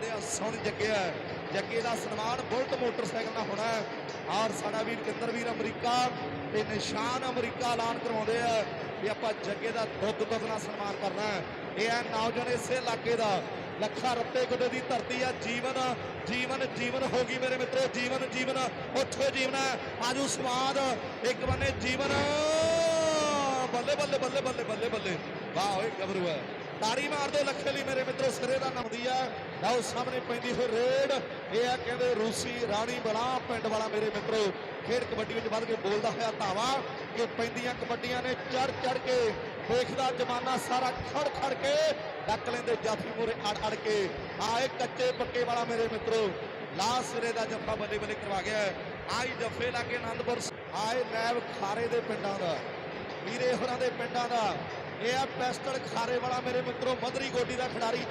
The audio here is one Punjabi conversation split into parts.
ਜਾਂਦੇ ਆ, ਸੁਣ ਜੱਗਿਆ ਜੱਗੇ ਦਾ ਸਨਮਾਨ ਬੁਲਟ ਮੋਟਰਸਾਈਕਲ ਨਾਲ ਹੋਣਾ ਔਰ ਸਾਡਾ ਵੀਰ ਕਿੰਦਰ ਵੀਰ ਅਮਰੀਕਾ ਤੇ ਨਿਸ਼ਾਨ ਅਮਰੀਕਾ ਐਲਾਨ ਕਰਵਾਉਂਦੇ ਆ ਵੀ ਆਪਾਂ ਜੱਗੇ ਦਾ ਦੁੱਧ ਦੁੱਧ ਨਾਲ ਸਨਮਾਨ ਕਰਨਾ ਇਹ ਹੈ ਨੌਜਵਾਨ ਇਸੇ ਇਲਾਕੇ ਦਾ। ਲੱਖਾ ਰੱਤੇ ਗੁੱਡੇ ਦੀ ਧਰਤੀ ਆ। ਜੀਵਨ ਜੀਵਨ ਜੀਵਨ ਹੋ ਗਈ ਮੇਰੇ ਮਿੱਤਰੋ। ਜੀਵਨ ਜੀਵਨ ਉੱਠੋ ਜੀਵਨ ਆਜੂ ਸਵਾਦ। ਇੱਕ ਬੰਨੇ ਜੀਵਨ। ਬੱਲੇ ਬੱਲੇ ਬੱਲੇ ਬੱਲੇ ਬੱਲੇ ਬੱਲੇ। ਵਾਹ, ਓਏ ਗਬਰੂ ਹੈ ਤਾੜੀ ਮਾਰ ਦਿਓ ਲੱਖੇ ਲਈ ਮੇਰੇ ਮਿੱਤਰੋ ਸਿਰੇ ਦਾ ਨਮਦੀ ਆ। ਲਓ ਸਾਹਮਣੇ ਪੈਂਦੀ ਹੋਈ ਰੇਡ। ਇਹ ਆ ਕਹਿੰਦੇ ਰੂਸੀ ਰਾਣੀ ਬਣਾ ਪਿੰਡ ਵਾਲਾ ਮੇਰੇ ਮਿੱਤਰੋ। ਖੇਡ ਕਬੱਡੀ ਵਿੱਚ ਵੱਧ ਕੇ ਬੋਲਦਾ ਹੋਇਆ ਧਾਵਾ। ਕਿ ਪੈਂਦੀਆਂ ਕਬੱਡੀਆਂ ਨੇ ਚੜ ਚੜ ਕੇ ਦੇਖਦਾ ਜਮਾਨਾ ਸਾਰਾ ਖੜ ਖੜ ਕੇ ਡੱਕ ਲੈਂਦੇ ਜਾਫੀ ਮੂਰੇ ਅੜ ਅੜ ਕੇ। ਆਏ ਕੱਚੇ ਪੱਕੇ ਵਾਲਾ ਮੇਰੇ ਮਿੱਤਰੋ। ਲਾ ਸਿਰੇ ਦਾ ਜੱਫਾ ਬੱਲੇ ਬੱਲੇ ਕਰਵਾ ਗਿਆ ਆਈ ਜੱਫੇ ਲਾਗੇ ਆਨੰਦਪੁਰ ਆਏ ਲੈਬ ਖਾਰੇ ਦੇ ਪਿੰਡਾਂ ਦਾ। ਵੀਰੇ ਹੋਰਾਂ ਦੇ ਪਿੰਡਾਂ ਦਾ। ਇਹ ਆ ਪੈਸਟਲ ਖਾਰੇ ਵਾਲਾ ਮੇਰੇ ਮਿੱਤਰੋ, ਮਧਰੀ ਗੋਡੀ ਦਾ ਖਿਡਾਰੀ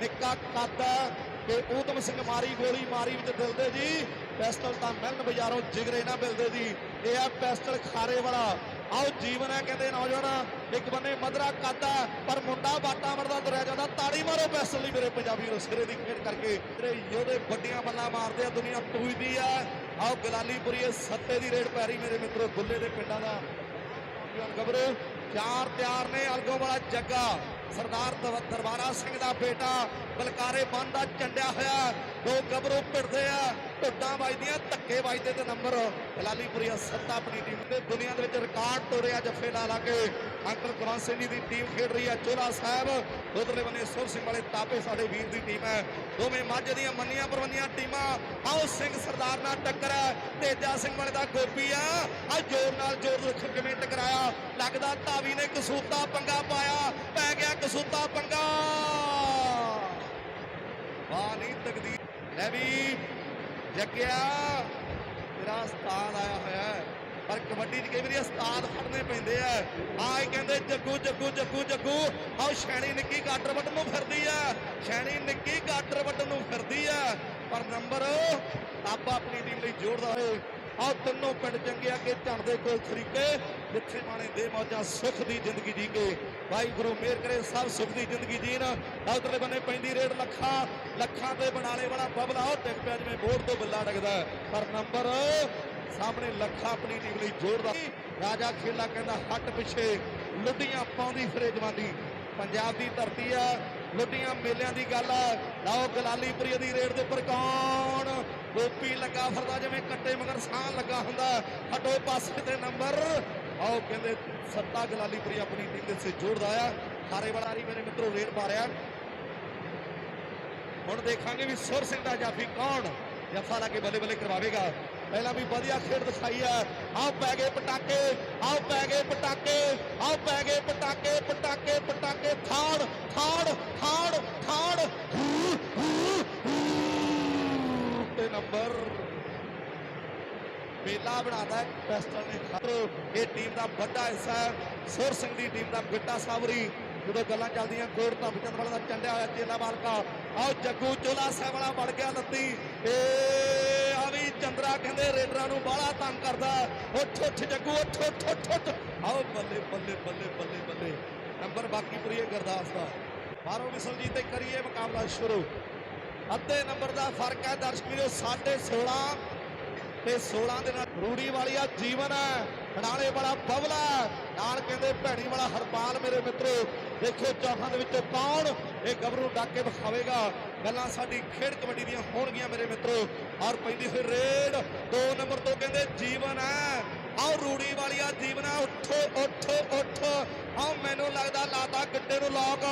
ਨਿੱਕਾ ਕੱਦ ਹੈ ਤੇ ਊਧਮ ਸਿੰਘ ਮਾਰੀ ਗੋਲੀ ਮਾਰੀ ਵਿੱਚ ਦਿਲਦੇ ਜੀ। ਪੈਸਟਲ ਤਾਂ ਮਿਲਣ ਬਾਜ਼ਾਰੋਂ ਜਿਗਰੇ ਨਾ ਮਿਲਦੇ ਜੀ। ਇਹ ਆ ਪੈਸਟਲ ਖਾਰੇ ਵਾਲਾ। ਆਓ, ਜੀਵਨ ਹੈ ਕਹਿੰਦੇ ਨੌਜਵਾਨ। ਇੱਕ ਬੰਨੇ ਮਧਰਾ ਕੱਦ ਹੈ, ਪਰ ਮੁੰਡਾ ਬਾਟਾ ਮਰਦਾ ਤੁਰਿਆ ਜਾਂਦਾ। ਤਾੜੀ ਮਾਰੋ ਪੈਸਟਲ ਲਈ ਮੇਰੇ ਪੰਜਾਬੀ ਨੂੰ ਦੀ ਖੇਡ ਕਰਕੇ। ਤੇਰੇ ਯੋਧੇ ਵੱਡੀਆਂ ਬੱਲਾਂ ਮਾਰਦੇ ਆ, ਦੁਨੀਆ ਟੂਜਦੀ ਆ ਆਓ ਗਲਾਲੀਪੁਰੀ ਇਹ ਸੱਤੇ ਦੀ ਰੇਡ ਪੈ ਰਹੀ ਮੇਰੇ ਮਿੱਤਰੋ, ਗੁੱਲੇ ਦੇ ਪਿੰਡਾਂ ਦਾ ਨੌਜਵਾਨ ਗੱਭਰੂ ਚਾਰ ਤਿਆਰ ਨੇ ਅਲਗੋ ਵਾਲਾ ਜੱਗਾ। ਸਰਦਾਰ ਦਰਬਾਰਾ ਸਿੰਘ ਦਾ ਬੇਟਾ ਬਲਕਾਰੇ ਬੰਦ ਦਾ ਚੰਡਿਆ ਹੋਇਆ। ਦੋ ਗੱਭਰੂ ਭਿੜਦੇ ਆ। ਢੁੱਡਾਂ ਵੱਜਦੀਆਂ, ਧੱਕੇ ਵੱਜਦੇ ਤੇ ਨੰਬਰ ਹਲਾਲੀਪੁਰੀਆ ਸੱਤਾ ਆਪਣੀ ਟੀਮ ਦੇ। ਦੁਨੀਆ ਦੇ ਵਿੱਚ ਰਿਕਾਰਡ ਤੋੜਿਆ ਜੱਫੇ ਲਾ ਲਾ ਕੇ। ਅੰਕਲ ਕੁਲਵੰਤ ਸਿੰਘ ਦੀ ਟੀਮ ਖੇਡ ਰਹੀ ਹੈ ਚੋਲਾ ਸਾਹਿਬ, ਉਧਰਲੇ ਬੰਨੇ ਸੁਰ ਸਿੰਘ ਵਾਲੇ ਤਾਪੇ ਸਾਡੇ ਵੀਰ ਦੀ ਟੀਮ ਹੈ। ਦੋਵੇਂ ਮਾਝੇ ਦੀਆਂ ਮੰਨੀਆਂ ਪਰਵੰਨੀਆਂ ਟੀਮਾਂ। ਆਓ ਸਿੰਘ ਸਰਦਾਰ ਨਾਲ ਟੱਕਰ ਹੈ। ਤੇਜਾ ਸਿੰਘ ਵਾਲੇ ਦਾ ਗੋਪੀ ਆ। ਆ ਜੋਰ ਨਾਲ ਜੋਰ ਰੱਖ ਕਿਵੇਂ ਟਕਰਾਇਆ? ਲੱਗਦਾ ਧਾਵੀ ਨੇ ਕਸੂਤਾ ਪੰਗਾ ਪਾਇਆ। ਪੈ ਗਿਆ ਪੰਗਾ। ਵਾਹ ਨਹੀਂ ਤਕਦੀਰ। ਲੈ ਵੀ ਜੱਗਿਆ। ਤੇਰਾ ਉਸਤਾਦ ਆਇਆ ਹੋਇਆ ਪਰ ਕਬੱਡੀ 'ਚ ਕਈ ਵਾਰੀ ਉਸਤਾਦ ਫੜਨੇ ਪੈਂਦੇ ਆ। ਆਏ ਕਹਿੰਦੇ, ਜੱਗੂ ਜੱਗੂ ਜੱਗੂ ਜੱਗੂ। ਆਓ ਸ਼ੈਣੀ ਨਿੱਕੀ ਗਾਟਰ ਵੱਟ ਨੂੰ ਫਿਰਦੀ ਆ। ਸ਼ੈਣੀ ਨਿੱਕੀ ਗਾਟਰ ਵੱਟ ਨੂੰ ਫਿਰਦੀ ਆ। ਪਰ ਨੰਬਰ ਆਪਾ ਆਪਣੀ ਟੀਮ ਲਈ ਜੋੜਦਾ ਹੋਏ। ਆਓ ਤਿੰਨੋਂ ਪਿੰਡ ਚੰਗੇ ਅੱਗੇ ਝੰਡੇ ਕੋਲ ਤਰੀਕੇ। ਜਿੱਥੇ ਮਾਣੇ ਦੇ ਮੌਜਾਂ ਸੁੱਖ ਦੀ ਜ਼ਿੰਦਗੀ ਜੀ ਕੇ। ਵਾਹਿਗੁਰੂ ਮਿਹਰ ਕਰੇ, ਸਭ ਸੁੱਖ ਦੀ ਜ਼ਿੰਦਗੀ ਜੀਣ। ਉਧਰਲੇ ਬੰਨੇ ਪੈਂਦੀ ਰੇਡ ਲੱਖਾਂ ਲੱਖਾਂ ਤੇ ਬਣਾਲੇ ਵਾਲਾ ਬਬਲਾ। ਉਹ ਡਿੱਗ ਪਿਆ ਜਿਵੇਂ ਬੋਰਡ ਤੋਂ ਬੱਲਾ ਡਿੱਗਦਾ ਪਰ ਨੰਬਰ ਸਾਹਮਣੇ ਲੱਖਾਂ ਆਪਣੀ ਟੀਮ ਲਈ ਜੋੜਦਾ। ਰਾਜਾ ਖੇਲਾ ਕਹਿੰਦਾ, ਹੱਟ ਪਿੱਛੇ, ਲੁੱਡੀਆਂ ਪਾਉਂਦੀ ਫਿਰੇ ਜਵਾਨੀ। ਪੰਜਾਬ ਦੀ ਧਰਤੀ ਆ, ਲੁੱਡੀਆਂ ਮੇਲਿਆਂ ਦੀ ਗੱਲ ਆ। ਲਓ ਗਲਾਲੀਪੁਰੀ ਦੀ ਰੇਡ ਦੇ ਉੱਪਰ ਕੌਣ? ਗੋਪੀ ਲੱਗਾ ਫਿਰਦਾ ਜਿਵੇਂ ਕੱਟੇ ਮਗਰ ਸਾਹ ਲੱਗਾ ਹੁੰਦਾ। ਹਟੋ ਪਾਸੇ ਤੇ ਨੰਬਰ। ਆਓ ਕਹਿੰਦੇ ਸੱਤਾ ਗਲਾਲੀਪੁਰੀ ਆਪਣੀ ਟੀਮ ਦੇ ਸੇ ਜੋੜਦਾ ਆ। ਖਾਰੇ ਵਾਲਾ ਰੀ ਮੇਰੇ ਮਿੱਤਰੋ ਰੇਡ ਪਾ ਹੁਣ ਦੇਖਾਂਗੇ ਵੀ ਸੁਰ ਸਿੰਘ ਦਾ ਜਾਫੀ ਕੌਣ ਜਫਾ ਲਾ ਕੇ ਬੱਲੇ ਬੱਲੇ ਕਰਵਾਵੇਗਾ। ਪਹਿਲਾਂ ਵੀ ਵਧੀਆ ਖੇਡ ਦਿਖਾਈ ਆ। ਆਓ ਪੈ ਗਏ ਪਟਾਕੇ ਆਓ ਪੈ ਗਏ ਪਟਾਕੇ ਆਓ ਪੈ ਗਏ ਪਟਾਕੇ ਪਟਾਕੇ ਪਟਾਕੇ ਥਾੜ ਥਾੜ ਥਾੜ ਥਾੜ। ਹੂ, ਹੂ, ਹੂ। ਨੰਬਰ। ਮੇਲਾ ਬਣਾਦਾ ਪੈਸਟਲ ਨੇ। ਖਾਤਰ ਇਹ ਟੀਮ ਦਾ ਵੱਡਾ ਹਿੱਸਾ ਹੈ। ਸੁਰ ਸਿੰਘ ਦੀ ਟੀਮ ਦਾ ਬਿੱਟਾ ਸਾਵਰੀ। ਜਦੋਂ ਗੱਲਾਂ ਚੱਲਦੀਆਂ ਕੋਟ ਧੰਮਚੰਦ ਵਾਲਾ ਦਾ ਚੰਡਿਆ ਹੋਇਆ ਚੇਲਾ ਬਾਲਕਾ ਆਓ ਜੱਗੂ ਚੋਲਾ ਸਾਹਿਬ ਵਾਲਾ ਵੜ ਗਿਆ ਲੱਤੀ। ਏ, ਆ ਵੀ ਚੰਦਰਾ ਕਹਿੰਦੇ ਰੇਡਰਾਂ ਨੂੰ ਬਾਹਲਾ ਤੰਗ ਕਰਦਾ ਉੱਠ ਉੱਠ ਜੱਗੂ, ਉੱਠ ਉੱਠ ਉੱਠ ਆਓ ਬੱਲੇ ਬੱਲੇ ਬੱਲੇ ਬੱਲੇ ਬੱਲੇ। ਨੰਬਰ ਬਾਕੀ ਪੂਰੀ ਗਰਦਾਸ ਦਾ। ਬਾਹਰੋਂ ਮਿਸਲ ਜੀ ਤੇ ਕਰੀਏ ਮੁਕਾਬਲਾ ਸ਼ੁਰੂ। ਅੱਧੇ ਨੰਬਰ ਦਾ ਫ਼ਰਕ ਹੈ ਦਰਸ਼ਕ ਵੀਰੋ 16.5 ਤੇ 16 ਦੇ ਨਾਲ ਰੂੜੀ ਵਾਲੀਆ ਜੀਵਨ ਹੈ। ਖੜਾਲੇ ਵਾਲਾ ਬਬਲਾ ਨਾਲ ਕਹਿੰਦੇ ਭੈਣੀ ਵਾਲਾ ਹਰਪਾਲ ਮੇਰੇ ਮਿੱਤਰੋ, ਦੇਖੋ ਚੌਹਾਂ ਦੇ ਵਿੱਚੋਂ ਕੌਣ ਇਹ ਗੱਭਰੂ ਡਾਕ ਕੇ ਵਿਖਾਵੇਗਾ ਗੱਲਾਂ ਸਾਡੀ ਖੇਡ ਕਬੱਡੀ ਦੀਆਂ ਹੋਣਗੀਆਂ ਮੇਰੇ ਮਿੱਤਰੋ। ਔਰ ਪੈਂਦੀ ਹੋਈ ਰੇਡ। 2 ਨੰਬਰ ਤੋਂ ਕਹਿੰਦੇ ਜੀਵਨ ਹੈ। ਆਓ ਰੂੜੀ ਵਾਲੀਆ ਜੀਵਨ ਹੈ। ਉੱਠੋ ਉੱਠੋ ਉੱਠੋ। ਲਾਤਾ ਨੂੰ ਲੋਕ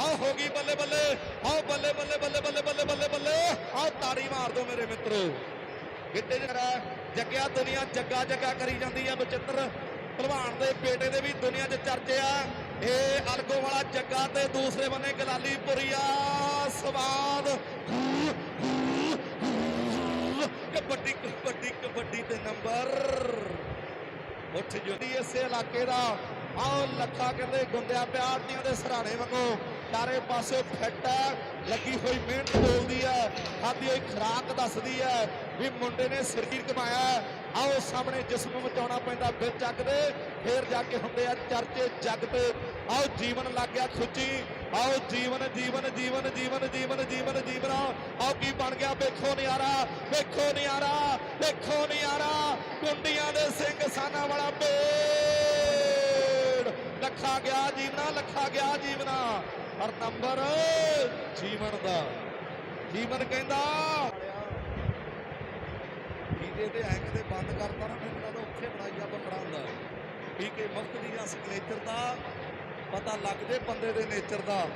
ਆਓ ਹੋ ਗਈ ਬੱਲੇ ਬੱਲੇ। ਆਓ ਬੱਲੇ ਬੱਲੇ ਬੱਲੇ ਬੱਲੇ ਬੱਲੇ ਬੱਲੇ ਬੱਲੇ। ਆਓ ਤਾੜੀ ਮਾਰ ਦਿਓ ਮੇਰੇ ਮਿੱਤਰੋ। ਗਿੱਟੇ ਜਰਾ ਜੱਗਿਆ ਦੁਨੀਆ ਜੱਗਾ ਜੱਗਾ ਕਰੀ ਜਾਂਦੀ ਆ ਬਚਿੱਤਰ। ਭਲਵਾਨ ਦੇ ਬੇਟੇ ਦੇ ਵੀ ਦੁਨੀਆ 'ਚ ਚਰਚੇ ਆ। ਇਹ ਅਲਗੋ ਵਾਲਾ ਜੱਗਾ ਤੇ ਦੂਸਰੇ ਬੰਨੇ ਗਲਾਲੀ ਪੁਰੀਆ ਸਵਾਦ। ਕਬੱਡੀ ਕਬੱਡੀ ਕਬੱਡੀ ਤੇ ਨੰਬਰ। ਉੱਠ ਜੁਦੀ ਇਸੇ ਇਲਾਕੇ ਦਾ। ਆਓ ਲੱਖਾ ਕਹਿੰਦੇ ਗੁੰਦਿਆ ਪਿਆਰਤੀਆਂ ਦੇ ਸਰਾਣੇ ਵਾਂਗੂ। ਚਾਰੇ ਪਾਸੇ ਫਿੱਟ ਹੈ, ਲੱਗੀ ਹੋਈ ਮਿਹਨਤ ਬੋਲਦੀ ਹੈ। ਖਾਦੀ ਹੋਈ ਖਰਾਕ ਦੱਸਦੀ ਹੈ ਵੀ ਮੁੰਡੇ ਨੇ ਸਰੀਰ ਕਮਾਇਆ ਆਓ ਸਾਹਮਣੇ ਜਿਸਮ ਨੂੰ ਮਚਾਉਣਾ ਪੈਂਦਾ ਵਿੱਚ ਚੱਕ ਦੇ, ਫੇਰ ਜਾ ਕੇ ਹੁੰਦੇ ਆ ਚਰਚੇ ਜੱਗ ਤੇ। ਆਓ ਜੀਵਨ ਲੱਗ ਗਿਆ ਖੁੱਚੀ। ਆਓ ਜੀਵਨ ਜੀਵਨ ਜੀਵਨ ਜੀਵਨ ਜੀਵਨ ਜੀਵਨ ਜੀਵਨ। ਆਓ ਕੀ ਬਣ ਗਿਆ? ਵੇਖੋ ਨਿਆਰਾ ਵੇਖੋ ਨਿਆਰਾ ਵੇਖੋ ਨਿਆਰਾ। ਕੁੰਡੀਆਂ ਦੇ ਸਿੰਘ ਸਾਨਾ ਵਾਲਾ ਲੱਖਾ ਗਿਆ, ਜੀਵਨਾ ਲੱਖਾ ਗਿਆ ਜੀਵਨਾ। ਪਰ ਨੰਬਰ ਜੀਵਨ ਦਾ। ਜੀਵਨ ਕਹਿੰਦਾ ਵੀਰੇ ਤੇ ਐਂ ਕਿਤੇ ਬੰਦ ਕਰਤਾ ਨਾ, ਮੈਨੂੰ ਲੱਗਦਾ ਉੱਥੇ ਬਣਾਈਆ ਬੱਕਰਾ ਹੁੰਦਾ। ਪੀਕੇ ਮੁਕਤ ਦੀਆਂ ਸਿਗਨੇਚਰ ਦਾ, ਪਤਾ ਲੱਗ ਜੇ ਬੰਦੇ ਦੇ ਨੇਚਰ ਦਾ।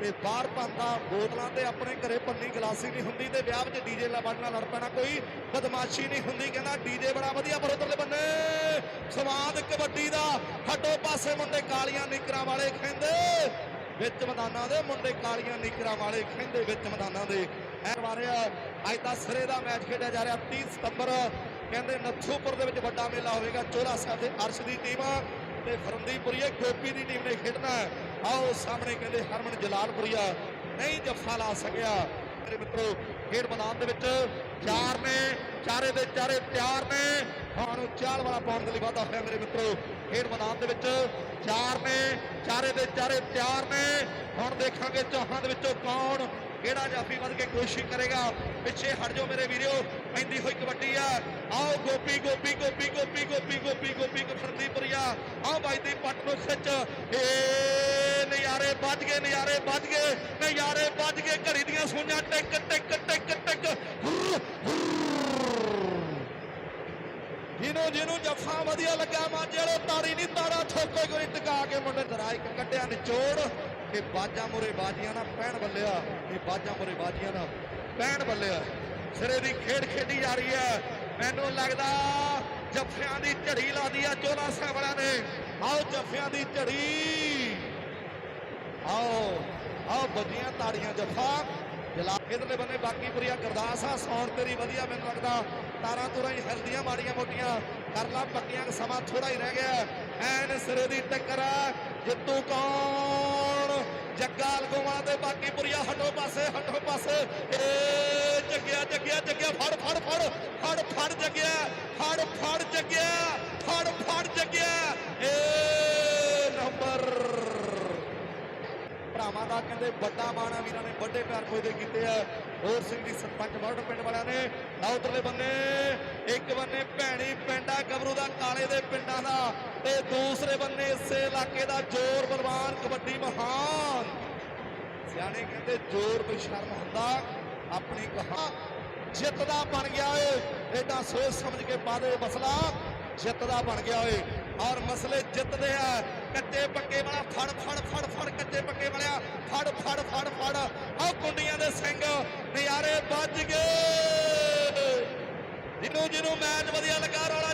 ਤੇ ਬਾਹਰ ਭੰਦਾ ਬੋਤਲਾਂ ਤੇ ਆਪਣੇ ਘਰੇ ਪੰਨੀ ਗਲਾਸੀ ਨਹੀਂ ਹੁੰਦੀ ਤੇ ਵਿਆਹ ਵਿੱਚ ਡੀਜੇ ਲਾ ਨਾਲ ਲੜ ਪੈਣਾ, ਕੋਈ ਬਦਮਾਸ਼ੀ ਨਹੀਂ ਹੁੰਦੀ, ਕਹਿੰਦਾ ਡੀਜੇ ਬੜਾ ਵਧੀਆ ਪਰ ਉਧਰਲੇ ਬੰਨੇ। ਸਵਾਦ ਕਬੱਡੀ ਦਾ, ਹੱਡੋ ਪਾਸੇ ਮੁੰਡੇ ਕਾਲੀਆਂ ਨਿਕਰਾਂ ਵਾਲੇ ਖੈਂਦੇ ਵਿੱਚ ਮੈਦਾਨਾਂ ਦੇ ਮੁੰਡੇ ਕਾਲੀਆਂ ਨਿਕਰਾਂ ਵਾਲੇ ਖੈਂਦੇ ਵਿੱਚ ਮੈਦਾਨਾਂ ਦੇ। ਐ ਅੱਜ ਦਾ ਸਿਰੇ ਦਾ ਮੈਚ ਖੇਡਿਆ ਜਾ ਰਿਹਾ 30 ਸਤੰਬਰ। ਕਹਿੰਦੇ ਨੱਥੂਪੁਰ ਦੇ ਵਿੱਚ ਵੱਡਾ ਮੇਲਾ ਹੋਵੇਗਾ ਚੋਲਾ ਸਾਹਿਬ ਦੇ ਅਰਸ਼ ਦੀ ਟੀਮ। ਤੇ ਫਰੰਦੀਪੁਰੀਏ ਗੋਪੀ ਦੀ ਟੀਮ ਨੇ ਖੇਡਣਾ ਹੈ। ਆਓ ਸਾਹਮਣੇ ਕਹਿੰਦੇ ਹਰਮਨ ਜਲਾਲਪੁਰੀਆ, ਨਹੀਂ ਜੱਫਾ ਲਾ ਸਕਿਆ। ਮੇਰੇ ਮਿੱਤਰੋ, ਖੇਡ ਮੈਦਾਨ ਦੇ ਵਿੱਚ ਚਾਰ ਨੇ, ਚਾਰੇ ਦੇ ਚਾਰੇ ਤਿਆਰ ਨੇ। ਹੁਣ ਚਾਲ ਵਾਲਾ ਪਾਉਣ ਦੇ ਲਈ ਵਾਧਾ ਹੋਇਆ ਮੇਰੇ ਮਿੱਤਰੋ। ਖੇਡ ਮੈਦਾਨ ਦੇ ਵਿੱਚ ਚਾਰ ਨੇ, ਚਾਰੇ ਦੇ ਚਾਰੇ ਤਿਆਰ ਨੇ। ਹੁਣ ਦੇਖਾਂਗੇ ਚੌਹਾਂ ਦੇ ਵਿੱਚੋਂ ਕੌਣ ਕਿਹੜਾ ਜਾਫੀ ਵੱਧ ਕੇ ਕੋਸ਼ਿਸ਼ ਕਰੇਗਾ। ਪਿੱਛੇ ਹਟ ਜਾਓ ਮੇਰੇ ਵੀਰੋ ਪੈਂਦੀ ਹੋਈ ਕਬੱਡੀ ਆ। ਆਓ ਗੋਪੀ ਗੋਪੀ ਗੋਪੀ ਗੋਪੀ ਗੋਪੀ ਗੋਪੀ ਗੋਪੀ ਫਰਦੀਪੁਰੀਆ ਆਓ ਬਾਈ ਦੀ ਪੱਟ ਨੂੰ ਖਿੱਚ। ਏ ਨਜ਼ਾਰੇ ਵੱਜ ਗਏ, ਨਜ਼ਾਰੇ ਵੱਜ ਗਏ, ਨਜ਼ਾਰੇ ਵੱਜ ਗਏ। ਘੜੀ ਦੀਆਂ ਸੂਈਆਂ ਟਿਕ ਟਿਕ ਟਿਕ ਟਿਕ। ਜਿਹਨੂੰ ਜਿਹਨੂੰ ਜੱਫਾ ਵਧੀਆ ਲੱਗਾ ਮਾਝੇ ਵਾਲੇ ਤਾੜੀ ਨਹੀਂ ਤਾੜਾ ਠੋਕੇ ਕੋਈ ਟਿਕਾ ਕੇ ਮੁੰਡੇ ਦਰਾ ਕੱਢਿਆ ਨਿਚੋੜ ਕਿ ਬਾਜਾਂ ਮੁਰੇ ਬਾਜੀਆਂ ਨਾ ਪੈਣ ਬੱਲਿਆ। ਇਹ ਬਾਜਾਂ ਮੁਰੇ ਬਾਜੀਆਂ ਨਾ ਪੈਣ ਬੱਲਿਆ। ਸਿਰੇ ਦੀ ਖੇਡ ਖੇਡੀ ਜਾ ਰਹੀ ਹੈ। ਮੈਨੂੰ ਲੱਗਦਾ ਜੱਫਿਆਂ ਦੀ ਝੜੀ ਲਾਦੀ ਆ ਚੋਲਾ ਸਾਹਿਬ ਨੇ। ਆਓ ਜੱਫਿਆਂ ਦੀ ਝੜੀ। ਆਓ ਆਓ ਬੱਜੀਆਂ ਤਾੜੀਆਂ ਜੱਫਾ। ਜਲਾ ਇਧਰਲੇ ਬੰਨੇ ਬਾਕੀ ਗਰਦਾਸ ਆ, ਸੌਣ ਤੇਰੀ ਵਧੀਆ, ਮੈਨੂੰ ਲੱਗਦਾ ਤਾਰਾਂ ਤੁਰਾਂ ਹੀ ਹਿਲਦੀਆਂ ਮਾੜੀਆਂ ਮੋਟੀਆਂ। ਕਰ ਲਾ ਪੱਕੀਆਂ ਸਮਾਂ ਥੋੜਾ ਹੀ ਰਹਿ ਗਿਆ। ਐਨ ਸਿਰੇ ਦੀ ਟੱਕਰ ਆ। ਜਿੱਤੂ ਕੌਣ? ਜੱਗਾ ਲਗੋਵਾਂ ਤੇ ਬਾਕੀ ਪੁਰੀਆ, ਹਟੋ ਪਾਸੇ ਹਟੋ ਪਾਸੇ। ਏ, ਜੱਗਿਆ ਜੱਗਿਆ ਜੱਗਿਆ, ਫੜ ਫੜ ਫੜ ਫੜ ਫੜ, ਜੱਗਿਆ, ਫੜ ਫੜ, ਜੱਗਿਆ, ਫੜ ਫੜ, ਜੱਗਿਆ ਏ ਨੰਬਰ ਭਰਾਵਾਂ ਦਾ ਕਹਿੰਦੇ ਵੱਡਾ ਮਾਣ ਆ, ਵੀਰਾਂ ਨੇ ਵੱਡੇ ਪਿਆਰ ਖੋਦੇ ਕੀਤੇ ਆ। ਹੋਰ ਸਿੰਘ ਦੀ ਸਰਪੰਚ ਵਰਡ ਪਿੰਡ ਵਾਲਿਆਂ ਨੇ ਨਾ ਉਧਰਲੇ ਬੰਨੇ। ਇੱਕ ਬੰਨੇ ਭੈਣੀ ਪਿੰਡਾ ਗਬਰੂ ਦਾ ਕਾਲੇ ਦੇ ਪਿੰਡਾਂ ਦਾ। ਤੇ ਦੂਸਰੇ ਬੰਨੇ ਇਸੇ ਇਲਾਕੇ ਦਾ ਜੋਰ ਬਲਵਾਨ, ਕਬੱਡੀ ਮਹਾਨ। ਸਿਆਣੇ ਕਹਿੰਦੇ ਜੋਰ ਬੇਸ਼ਰਮ ਹੁੰਦਾ, ਆਪਣੀ ਕਹਾ ਜਿੱਤ ਦਾ ਬਣ ਗਿਆ ਏ। ਐਡਾ ਸੋਚ ਸਮਝ ਕੇ ਬਾਦੇ ਮਸਲਾ ਜਿੱਤ ਦਾ ਬਣ ਗਿਆ ਏ। ਔਰ ਮਸਲੇ ਜਿੱਤਦੇ ਆ, ਕੱਚੇ ਪੱਕੇ ਵਾਲਾ ਫੜ ਫੜ ਦੇ ਸਿੰਘ ਨਜ਼ਾਰੇ ਵੱਜ ਗਏ। ਜਿਹਨੂੰ ਜਿਹਨੂੰ ਮੈਚ ਵਧੀਆ ਲੱਗਾ ਰੌਲਾ